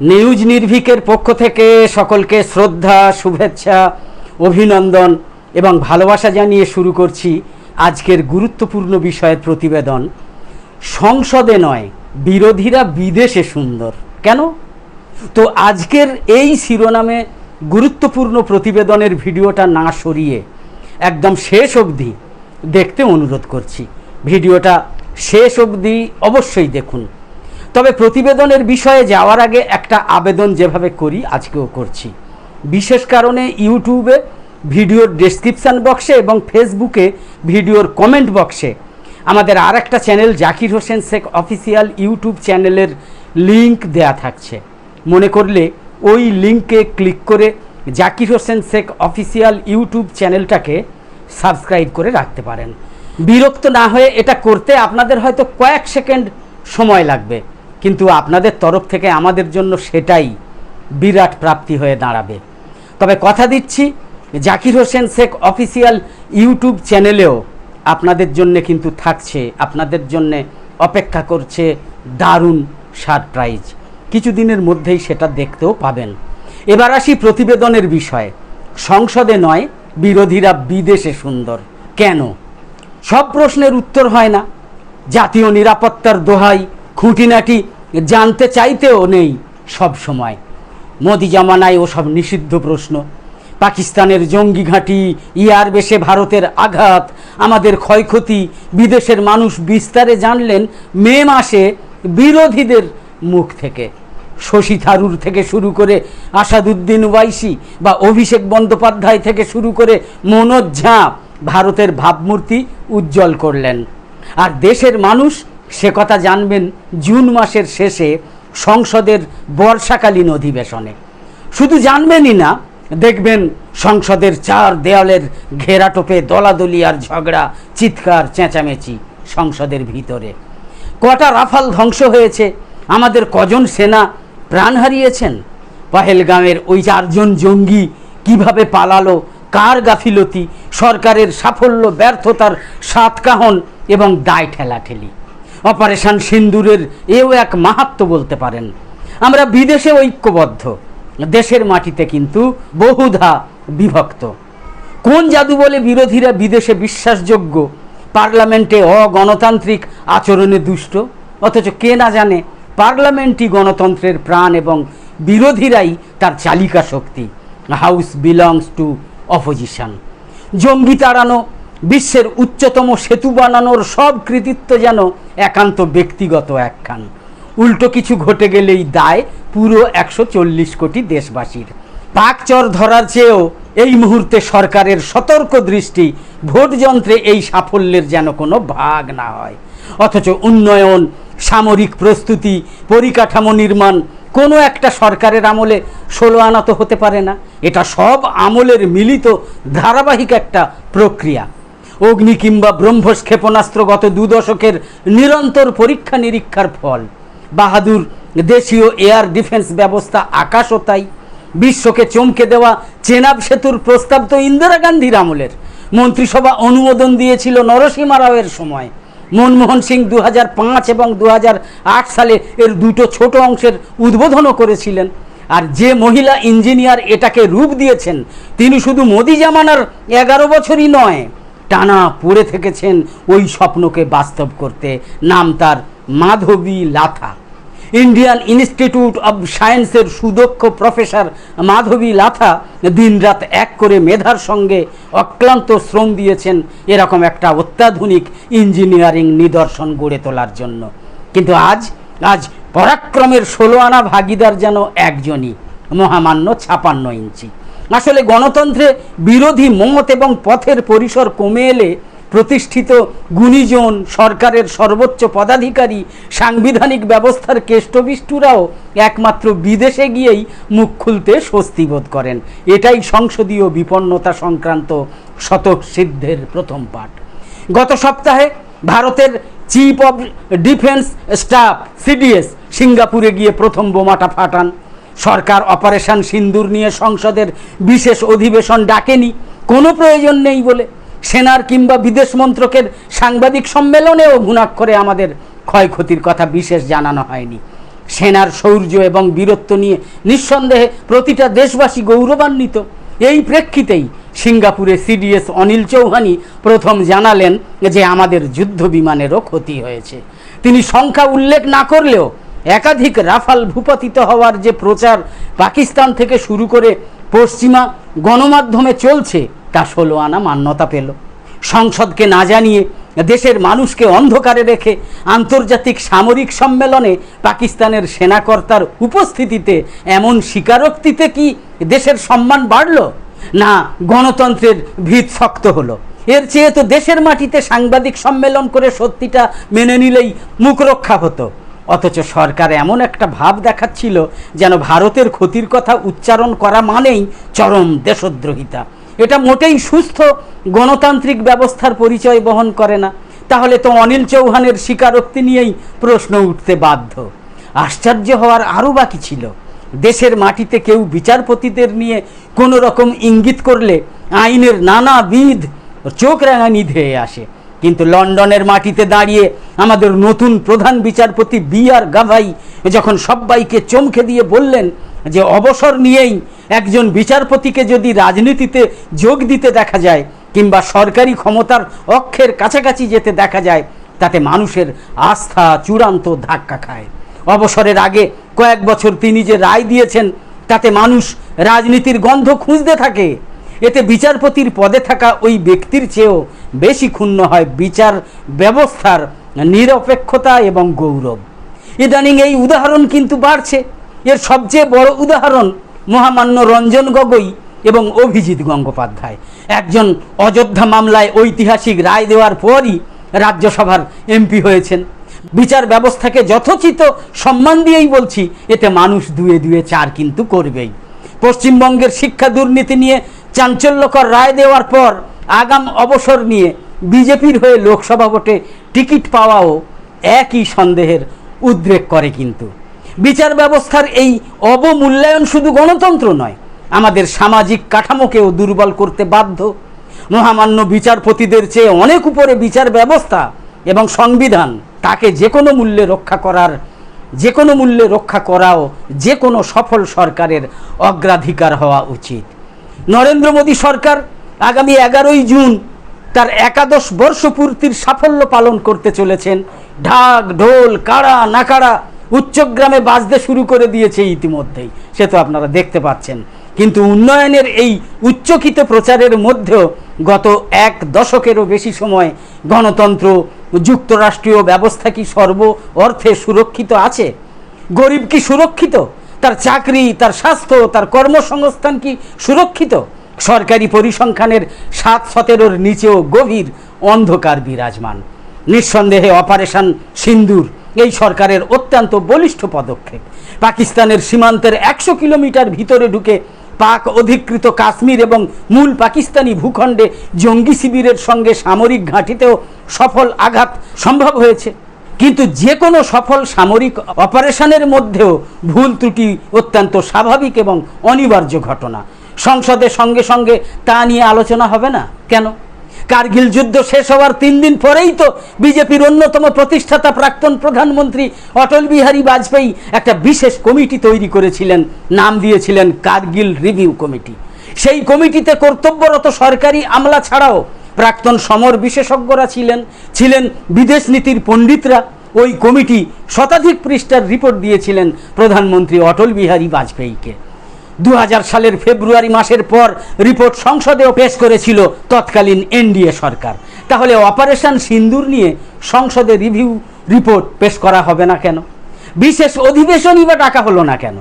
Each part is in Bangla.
নিউজ নির্ভীকের পক্ষ থেকে সকলকে শ্রদ্ধা, শুভেচ্ছা, অভিনন্দন এবং ভালোবাসা জানিয়ে শুরু করছি আজকের গুরুত্বপূর্ণ বিষয়ের প্রতিবেদন। সংসদে নয়, বিরোধীরা বিদেশে সুন্দর। কেন? তো আজকের এই শিরোনামে গুরুত্বপূর্ণ প্রতিবেদনের ভিডিওটা না সরিয়ে একদম শেষ অবধি দেখতে অনুরোধ করছি। ভিডিওটা শেষ অবধি অবশ্যই দেখুন। তবে প্রতিবেদনের বিষয়ে যাওয়ার আগে একটা আবেদন যেভাবে করি, আজকেও করছি। বিশেষ কারণে ইউটিউবে ভিডিওর ডেসক্রিপশান বক্সে এবং ফেসবুকে ভিডিওর কমেন্ট বক্সে আমাদের আর একটা channel Zakir Hossain Sheikh official YouTube চ্যানেলের লিংক দেয়া থাকছে। মনে করলে ওই লিংকে ক্লিক করে জাকির হোসেন শেখ অফিসিয়াল ইউটিউব চ্যানেলটাকে সাবস্ক্রাইব করে রাখতে পারেন। বিরক্ত না হয়ে এটা করতে আপনাদের হয়তো কয়েক সেকেন্ড সময় লাগবে। কিন্তু আপনাদের তরফ থেকে আমাদের জন্য সেটাই বিরাট প্রাপ্তি হয়ে দাঁড়াবে। তবে কথা দিচ্ছি, জাকির হোসেন শেখ অফিসিয়াল ইউটিউব চ্যানেলেও আপনাদের জন্য কিন্তু থাকছে, আপনাদের জন্য অপেক্ষা করছে দারুণ সারপ্রাইজ। কিছুদিনের মধ্যেই সেটা দেখতেও পাবেন। এবার আসি প্রতিবেদনের বিষয়ে। সংসদে নয়, বিরোধীরা বিদেশে সুন্দর। কেন? সব প্রশ্নের উত্তর হয় না। জাতীয় নিরাপত্তার দোহাই, খুঁটিনাটি জানতে চাইতেও নেই সব সময়। মোদি জামানায় ওসব নিষিদ্ধ প্রশ্ন। পাকিস্তানের জঙ্গি ঘাঁটি, ইয়ার বেশে ভারতের আঘাত, আমাদের ক্ষয়ক্ষতি, বিদেশের মানুষ বিস্তারে জানলেন মে মাসে বিরোধীদের মুখ থেকে। শশী থারুর থেকে শুরু করে আসাদুদ্দিন ওয়াইসি বা অভিষেক বন্দ্যোপাধ্যায় থেকে শুরু করে মনোজ ঝা ভারতের ভাবমূর্তি উজ্জ্বল করলেন। আর দেশের মানুষ সে কথা জানবেন জুন মাসের শেষে সংসদের বর্ষাকালীন অধিবেশনে। শুধু জানবেনই না, দেখবেন সংসদের চার দেয়ালের ঘেরাটোপে দলাদলি আর ঝগড়া, চিৎকার, চেঁচামেচি সংসদের ভিতরে। কটা রাফাল ধ্বংস হয়েছে, আমাদের কজন সেনা প্রাণ হারিয়েছেন? পহেলগাঁওয়ের ওই চারজন জঙ্গি কীভাবে পালালো, কার গাফিলতি, সরকারের সাফল্য, ব্যর্থতার সাতকাহন এবং দায় ঠেলাঠেলি? অপারেশন সিন্দুরের এও এক মাহাত্ম বলতে পারেন। আমরা বিদেশে ঐক্যবদ্ধ। দেশের মাটিতে কিন্তু বহুধা বিভক্ত। কোন জাদু বলে বিরোধীরা বিদেশে বিশ্বাসযোগ্য? পার্লামেন্টে অগণতান্ত্রিক আচরণে দুষ্ট? অথচ কে না জানে, পার্লামেন্টই গণতন্ত্রের প্রাণ এবং বিরোধীরাই তার চালিকা শক্তি। House belongs to opposition. জঙ্গি তাড়ানো বিশ্বের উচ্চতম সেতু বানানোর সব কৃতিত্ব যেন একান্ত ব্যক্তিগত একখান। উল্টো কিছু ঘটে গেলেই দায় পুরো একশো চল্লিশ কোটি দেশবাসীর। পাকচর ধরার চেয়েও এই মুহূর্তে সরকারের সতর্ক দৃষ্টি ভোটযন্ত্রে এই সাফল্যের যেন কোনো ভাগ না হয়। অথচ উন্নয়ন, সামরিক প্রস্তুতি, পরিকাঠামো নির্মাণ কোনো একটা সরকারের আমলে ষোলো আনা তো হতে পারে না। এটা সব আমলের মিলিত ধারাবাহিক একটা প্রক্রিয়া। অগ্নি কিংবা ব্রহ্মস ক্ষেপণাস্ত্র গত দু দশকের নিরন্তর পরীক্ষা নিরীক্ষার ফল। বাহাদুর, দেশীয় এয়ার ডিফেন্স ব্যবস্থা আকাশও তাই। বিশ্বকে চমকে দেওয়া চেনাব সেতুর প্রস্তাব তো ইন্দিরা গান্ধীর আমলের। মন্ত্রিসভা অনুমোদন দিয়েছিল নরসিমা রাওয়ের সময়। মনমোহন সিং দু পাঁচ এবং দু হাজার আট সালে এর দুটো ছোট অংশের উদ্বোধনও করেছিলেন। আর যে মহিলা ইঞ্জিনিয়ার এটাকে রূপ দিয়েছেন, তিনি শুধু মোদি জামানার এগারো বছরই নয় টানা পড়ে থেকেছেন ওই স্বপ্নকে বাস্তব করতে। নাম তার Madhavi Latha. Indian Institute of সায়েন্সের সুদক্ষ প্রফেসর মাধবী লাথা দিনরাত এক করে মেধার সঙ্গে অক্লান্ত শ্রম দিয়েছেন এরকম একটা অত্যাধুনিক ইঞ্জিনিয়ারিং নিদর্শন গড়ে তোলার জন্য। কিন্তু আজ আজ পরাক্রমের ষোলো আনা ভাগিদার যেন একজনই, মহামান্য ছাপান্ন ইঞ্চি। আসলে গণতন্ত্রে বিরোধী মত এবং পথের পরিসর কমে এলে প্রতিষ্ঠিত গুণীজন সরকারের সর্বোচ্চ পদাধিকারী সাংবিধানিক ব্যবস্থার কেষ্টবিষ্টুরাও একমাত্র বিদেশে গিয়েই মুখ খুলতে স্বস্তি বোধ করেন। এটাই সংসদীয় বিপন্নতা সংক্রান্ত শতক সিদ্ধের প্রথম পাঠ। গত সপ্তাহে ভারতের chief of defence staff CDS সিঙ্গাপুরে গিয়ে প্রথম বোমাটা ফাটান। সরকার অপারেশন সিন্দুর নিয়ে সংসদের বিশেষ অধিবেশন ডাকেনি। কোনো প্রয়োজন নেই বলে সেনার কিংবা বিদেশ মন্ত্রকের সাংবাদিক সম্মেলনেও ঘুণাক্ষরে আমাদের ক্ষয়ক্ষতির কথা বিশেষ জানানো হয়নি। সেনার শৌর্য এবং বীরত্ব নিয়ে নিঃসন্দেহে প্রতিটা দেশবাসী গৌরবান্বিত। এই প্রেক্ষিতেই সিঙ্গাপুরে সিডিএস অনিল চৌহানি প্রথম জানালেন যে আমাদের যুদ্ধ বিমানেরও ক্ষতি হয়েছে। তিনি সংখ্যা উল্লেখ না করলেও একাধিক রাফাল ভূপতিত হওয়ার যে প্রচার পাকিস্তান থেকে শুরু করে পশ্চিমা গণমাধ্যমে চলছে, তা ষোলো আনা মান্যতা পেল। সংসদকে না জানিয়ে দেশের মানুষকে অন্ধকারে রেখে আন্তর্জাতিক সামরিক সম্মেলনে পাকিস্তানের সেনাকর্তার উপস্থিতিতে এমন স্বীকারোক্তিতে কি দেশের সম্মান বাড়ল? না, গণতন্ত্রের ভিত শক্ত হলো। এর চেয়ে তো দেশের মাটিতে সাংবাদিক সম্মেলন করে সত্যিটা মেনে নিলেই মুখ রক্ষা হতো। অথচ সরকার এমন একটা ভাব দেখাচ্ছিল যেন ভারতের ক্ষতির কথা উচ্চারণ করা মানেই চরম দেশদ্রোহিতা। এটা মোটেই সুস্থ গণতান্ত্রিক ব্যবস্থার পরিচয় বহন করে না। তাহলে তো অনিল চৌহানের স্বীকারোক্তি নিয়েই প্রশ্ন উঠতে বাধ্য। আশ্চর্য হওয়ার আরও বাকি ছিল। দেশের মাটিতে কেউ বিচারপতিদের নিয়ে কোনো রকম ইঙ্গিত করলে আইনের নানাবিধ চোখ রাঙানি ধেয়ে আসে। কিন্তু লন্ডনের মাটিতে দাঁড়িয়ে আমাদের নতুন প্রধান বিচারপতি বি আর গাভাই যখন সব্বাইকে চমকে দিয়ে বললেন যে অবসর নিয়েই একজন বিচারপতিকে যদি রাজনীতিতে যোগ দিতে দেখা যায় কিংবা সরকারি ক্ষমতার অক্ষের কাছাকাছি যেতে দেখা যায়, তাতে মানুষের আস্থা চূড়ান্ত ধাক্কা খায়। অবসরের আগে কয়েক বছর তিনি যে রায় দিয়েছেন, তাতে মানুষ রাজনীতির গন্ধ খুঁজতে থাকে। এতে বিচারপতির পদে থাকা ওই ব্যক্তির চেয়েও বেশি ক্ষুণ্ণ হয় বিচার ব্যবস্থার নিরপেক্ষতা এবং গৌরব। ইদানিং এই উদাহরণ কিন্তু বাড়ছে। এর সবচেয়ে বড় উদাহরণ মহামান্য রঞ্জন গগৈ এবং অভিজিৎ গঙ্গোপাধ্যায়। একজন অযোধ্যা মামলায় ঐতিহাসিক রায় দেওয়ার পরই রাজ্যসভার এমপি হয়েছেন। বিচার ব্যবস্থাকে যথোচিত সম্মান দিয়েই বলছি, এতে মানুষ দুয়ে দুয়ে চার কিন্তু করবেই। পশ্চিমবঙ্গের শিক্ষা দুর্নীতি নিয়ে চাঞ্চল্যকর রায় দেওয়ার পর আগাম অবসর নিয়ে বিজেপির হয়ে লোকসভা ভোটে টিকিট পাওয়াও একই সন্দেহের উদ্রেক করে কিন্তু। বিচার ব্যবস্থার এই অবমূল্যায়ন শুধু গণতন্ত্র নয়, আমাদের সামাজিক কাঠামোকেও দুর্বল করতে বাধ্য। মহামান্য বিচারপতিদের চেয়ে অনেক উপরে বিচার ব্যবস্থা এবং সংবিধান, তাকে যে কোনো মূল্যে রক্ষা করার, যে কোনো মূল্যে রক্ষা করাও যে কোনো সফল সরকারের অগ্রাধিকার হওয়া উচিত। নরেন্দ্র মোদী সরকার আগামী এগারোই জুন তার একাদশ বর্ষপূর্তির সাফল্য পালন করতে চলেছেন। ঢাক, ঢোল, কাড়া, নাকাড়া উচ্চগ্রামে বাজতে শুরু করে দিয়েছে ইতিমধ্যেই। সে তো আপনারা দেখতে পাচ্ছেন। কিন্তু উন্নয়নের এই উচ্চকিত প্রচারের মধ্যেও গত এক দশকেরও বেশি সময় গণতন্ত্র, যুক্তরাষ্ট্রীয় ব্যবস্থা কি সর্ব অর্থে সুরক্ষিত আছে? গরিব কি সুরক্ষিত? তার চাকরি, তার স্বাস্থ্য, তার কর্মসংস্থান কি সুরক্ষিত? সরকারি পরিসংখ্যানের সাত সতেরোর নিচেও গভীর অন্ধকার বিরাজমান। নিঃসন্দেহে অপারেশন সিন্দুর, এই সরকারের অত্যন্ত বলিষ্ঠ পদক্ষেপ। পাকিস্তানের সীমান্তের একশো কিলোমিটার ভিতরে ঢুকে পাক অধিকৃত কাশ্মীর এবং মূল পাকিস্তানি ভূখণ্ডে জঙ্গি শিবিরের সঙ্গে সামরিক ঘাঁটিতেও সফল আঘাত সম্ভব হয়েছে। কিন্তু যে কোনো সফল সামরিক অপারেশনের মধ্যেও ভুল ত্রুটি অত্যন্ত স্বাভাবিক এবং অনিবার্য ঘটনা। সংসদের সঙ্গে সঙ্গে তা নিয়ে আলোচনা হবে না? কেন? কার্গিল যুদ্ধ শেষ হওয়ার তিন দিন পরেই তো বিজেপির অন্যতম প্রতিষ্ঠাতা প্রাক্তন প্রধানমন্ত্রী অটল বিহারী বাজপেয়ী একটা বিশেষ কমিটি তৈরি করেছিলেন। নাম দিয়েছিলেন কার্গিল রিভিউ কমিটি। সেই কমিটিতে কর্তব্যরত সরকারি আমলা ছাড়াও প্রাক্তন সমর বিশেষজ্ঞরা ছিলেন ছিলেন বিদেশ নীতির পণ্ডিতরা। ওই কমিটি শতাধিক পৃষ্ঠার রিপোর্ট দিয়েছিলেন প্রধানমন্ত্রী অটল বিহারী বাজপেয়ীকে। দু হাজার সালের ফেব্রুয়ারি মাসের পর রিপোর্ট সংসদেও পেশ করেছিল তৎকালীন এনডিএ সরকার। তাহলে অপারেশন সিন্দুর নিয়ে সংসদে রিভিউ রিপোর্ট পেশ করা হবে না কেন? বিশেষ অধিবেশনই বা ডাকা হলো না কেন?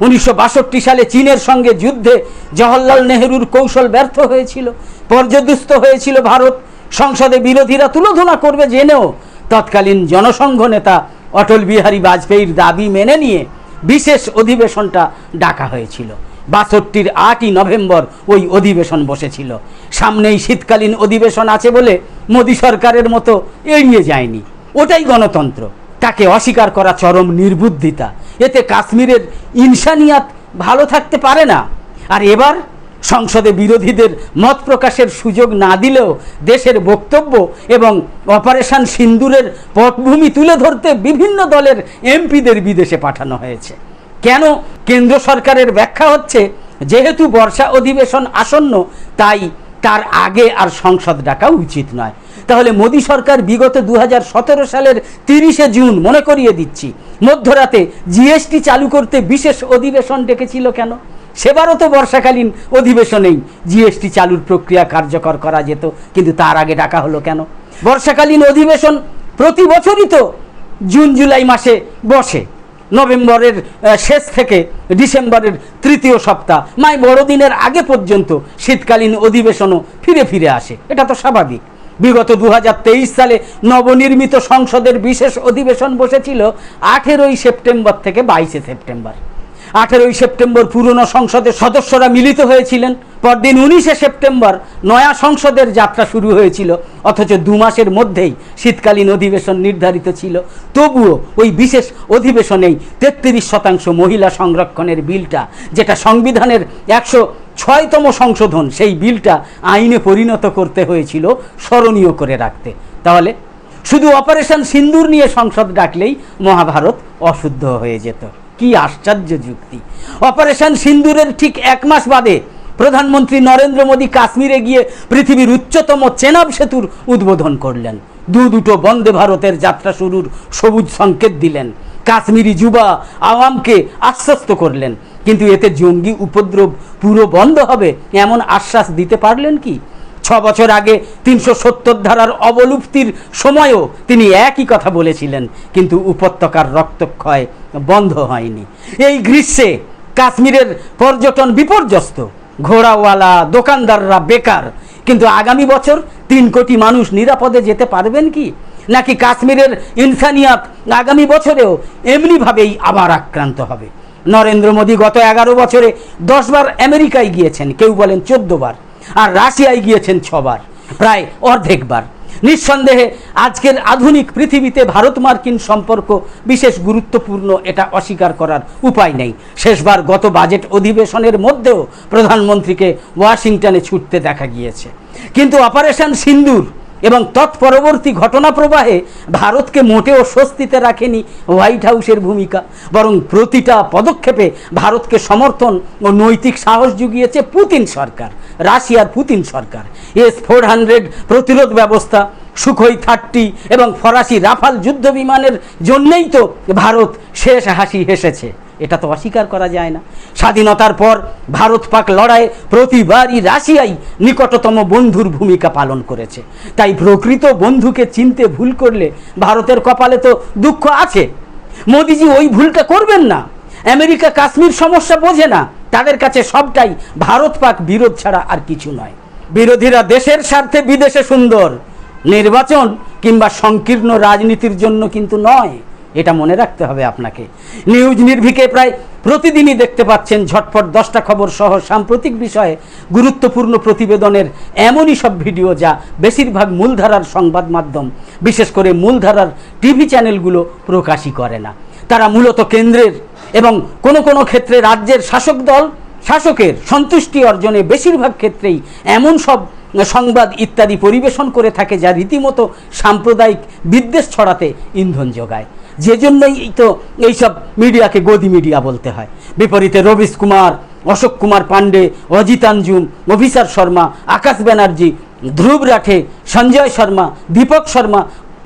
উনিশশো বাষট্টি সালে চীনের সঙ্গে যুদ্ধে জওহরলাল নেহরুর কৌশল ব্যর্থ হয়েছিল, পর্যদুস্ত হয়েছিল ভারত। সংসদে বিরোধীরা তুলোধনা করবে জেনেও তৎকালীন জনসংঘ নেতা অটল বিহারী বাজপেয়ীর দাবি মেনে নিয়ে বিশেষ অধিবেশনটা ডাকা হয়েছিল। বাষট্টির আটই নভেম্বর ওই অধিবেশন বসেছিল। সামনেই শীতকালীন অধিবেশন আছে বলে মোদী সরকারের মতো এড়িয়ে যায়নি। ওটাই গণতন্ত্র। তাকে অস্বীকার করা চরম নির্বুদ্ধিতা। এতে কাশ্মীরের ইনসানিয়াত ভালো থাকতে পারে না। আর এবার সংসদে বিরোধীদের মত প্রকাশের সুযোগ না দিলেও দেশের বক্তব্য এবং অপারেশন সিন্দুরের পটভূমি তুলে ধরতে বিভিন্ন দলের এমপিদের বিদেশে পাঠানো হয়েছে। কেন কেন্দ্র সরকারের ব্যাখ্যা হচ্ছে, যেহেতু বর্ষা অধিবেশন আসন্ন, তাই তার আগে আর সংসদ ডাকা উচিত নয়। তাহলে মোদী সরকার বিগত দু হাজার সতেরো সালের তিরিশে জুন, মনে করিয়ে দিচ্ছি, মধ্যরাতে জিএসটি চালু করতে বিশেষ অধিবেশন ডেকেছিল কেন? সেবারও তো বর্ষাকালীন অধিবেশনেই জিএসটি চালুর প্রক্রিয়া কার্যকর করা যেত, কিন্তু তার আগে ডাকা হলো কেন? বর্ষাকালীন অধিবেশন প্রতি বছরই তো জুন, জুলাই মাসে বসে। নভেম্বরের শেষ থেকে ডিসেম্বরের তৃতীয় সপ্তাহ। মাই বড়দিনের আগে পর্যন্ত শীতকালীন অধিবেশনও ফিরে ফিরে আসে। এটা তো স্বাভাবিক। বিগত দু হাজার তেইশ সালে নবনির্মিত সংসদের বিশেষ অধিবেশন বসেছিল আঠেরোই সেপ্টেম্বর থেকে বাইশে সেপ্টেম্বর। আঠেরোই সেপ্টেম্বর পুরনো সংসদের সদস্যরা মিলিত হয়েছিলেন। পরদিন উনিশে সেপ্টেম্বর নয়া সংসদের যাত্রা শুরু হয়েছিল। অথচ দু মাসের মধ্যেই শীতকালীন অধিবেশন নির্ধারিত ছিল। তবুও ওই বিশেষ অধিবেশনেই তেত্রিশ শতাংশ মহিলা সংরক্ষণের বিলটা, যেটা সংবিধানের একশো ছয়তম সংশোধন, সেই বিলটা আইনে পরিণত করতে হয়েছিল স্মরণীয় করে রাখতে। তাহলে শুধু অপারেশন সিন্দুর নিয়ে সংসদ ডাকলেই মহাভারত অশুদ্ধ হয়ে যেত। কি আশ্চর্য যুক্তি। অপারেশন সিন্দুরের ঠিক এক মাস বাদে প্রধানমন্ত্রী নরেন্দ্র মোদী কাশ্মীরে গিয়ে পৃথিবীর উচ্চতম চেনাব সেতুর উদ্বোধন করলেন। দু দুটো বন্দে ভারতের যাত্রা শুরুর সবুজ সংকেত দিলেন। কাশ্মীরি যুবা আওয়ামকে আশ্বস্ত করলেন। কিন্তু এতে জঙ্গি উপদ্রব পুরো বন্ধ হবে এমন আশ্বাস দিতে পারলেন কি? ছ বছর আগে তিনশো সত্তর ধারার অবলুপ্তির সময়ও তিনি একই কথা বলেছিলেন, কিন্তু উপত্যকার রক্তক্ষয় বন্ধ হয়নি। এই গ্রীষ্মে কাশ্মীরের পর্যটন বিপর্যস্ত, ঘোড়াওয়ালা, দোকানদাররা বেকার, কিন্তু আগামী বছর তিন কোটি মানুষ নিরাপদে যেতে পারবেন কি? নাকি কাশ্মীরের ইনসানিয়াত আগামী বছরেও এমনিভাবেই আবার আক্রান্ত হবে? নরেন্দ্র মোদী গত এগারো বছরে দশবার আমেরিকায় গিয়েছেন, কেউ বলেন চোদ্দ বার। আর রাশিয়ায় গিয়েছেন ছবার, প্রায় অর্ধেকবার নিঃসন্দেহে আজকের আধুনিক পৃথিবীতে ভারত মার্কিন সম্পর্ক বিশেষ গুরুত্বপূর্ণ, এটা অস্বীকার করার উপায় নেই। শেষবার গত বাজেট অধিবেশনের মধ্যেও প্রধানমন্ত্রীকে ওয়াশিংটনে ছুটতে দেখা গিয়েছে। কিন্তু অপারেশন সিন্দুর এবং তৎপরবর্তী ঘটনা প্রবাহে ভারতকে মোটেও স্বস্তিতে রাখেনি হোয়াইট হাউসের ভূমিকা, বরং প্রতিটা পদক্ষেপে ভারতকে সমর্থন ও নৈতিক সাহস জুগিয়েছে পুতিন সরকার, রাশিয়ার পুতিন সরকার। এস ফোর হান্ড্রেড প্রতিরোধ ব্যবস্থা, সুখই থার্টি এবং ফরাসি রাফাল যুদ্ধ বিমানের জন্যেই তো ভারত শেষ হাসি হেসেছে। এটা তো অস্বীকার করা যায় না। স্বাধীনতার পর ভারত পাক লড়াইয়ে প্রতিবারই রাশিয়াই নিকটতম বন্ধুর ভূমিকা পালন করেছে। তাই প্রকৃত বন্ধুকে চিনতে ভুল করলে ভারতের কপালে তো দুঃখ আছে। মোদিজি ওই ভুলটা করবেন না। আমেরিকা কাশ্মীর সমস্যা বোঝে না। তাদের কাছে সবটাই ভারত পাক বিরোধ ছাড়া আর কিছু নয়। বিরোধীরা দেশের স্বার্থে বিদেশে সুন্দর। নির্বাচন কিংবা সংকীর্ণ রাজনীতির জন্য কিন্তু নয়। এটা মনে রাখতে হবে আপনাকে। নিউজ নির্ভিকে প্রায় প্রতিদিনই দেখতে পাচ্ছেন ঝটপট দশটা খবর সহ সাম্প্রতিক বিষয়ে গুরুত্বপূর্ণ প্রতিবেদনের এমনই সব ভিডিও যা বেশিরভাগ মূলধারার সংবাদ মাধ্যম, বিশেষ করে মূলধারার টিভি চ্যানেলগুলো প্রকাশই করে না। তারা মূলত কেন্দ্রের এবং কোনো কোনো ক্ষেত্রে রাজ্যের শাসক দল, শাসকের সন্তুষ্টি অর্জনে বেশিরভাগ ক্ষেত্রেই এমন সব সংবাদ ইত্যাদি পরিবেশন করে থাকে যা রীতিমতো সাম্প্রদায়িক বিদ্বেষ ছড়াতে ইন্ধন যোগায়। যে জন্যই তো এইসব মিডিয়াকে গদি মিডিয়া বলতে হয়। বিপরীতে রবিশ কুমার, অশোক কুমার পাণ্ডে অজিতাঞ্জুম অভিসার শর্মা, আকাশ ব্যানার্জি, ধ্রুব রাঠে, সঞ্জয় শর্মা, দীপক শর্মা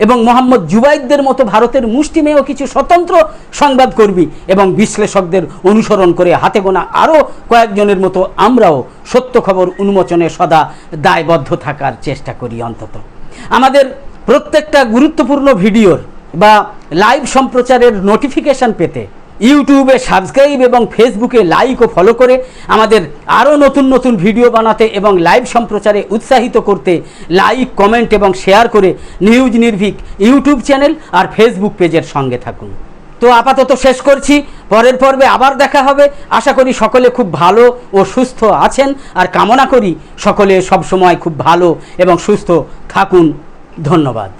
এবং মোহাম্মদ জুবাইদদের মতো ভারতের মুষ্টিমেয় কিছু স্বতন্ত্র সংবাদকর্মী এবং বিশ্লেষকদের অনুসরণ করে হাতে গোনা আরও কয়েকজনের মতো আমরাও সত্য খবর উন্মোচনে সদা দায়বদ্ধ থাকার চেষ্টা করি অন্তত। আমাদের প্রত্যেকটা গুরুত্বপূর্ণ ভিডিওর বা লাইভ সম্প্রচারের নোটিফিকেশন পেতে ইউটিউবে সাবস্ক্রাইব এবং ফেসবুকে লাইক ও ফলো করে আমাদের আরও নতুন নতুন ভিডিও বানাতে এবং লাইভ সম্প্রচারে উৎসাহিত করতে লাইক কমেন্ট এবং শেয়ার করে নিউজ নির্ভীক ইউটিউব চ্যানেল আর ফেসবুক পেজের সঙ্গে থাকুন। তো আপাতত শেষ করছি। পরের পর্বে আবার দেখা হবে। আশা করি সকলে খুব ভালো ও সুস্থ আছেন আর কামনা করি সকলে সবসময় খুব ভালো এবং সুস্থ থাকুন। ধন্যবাদ।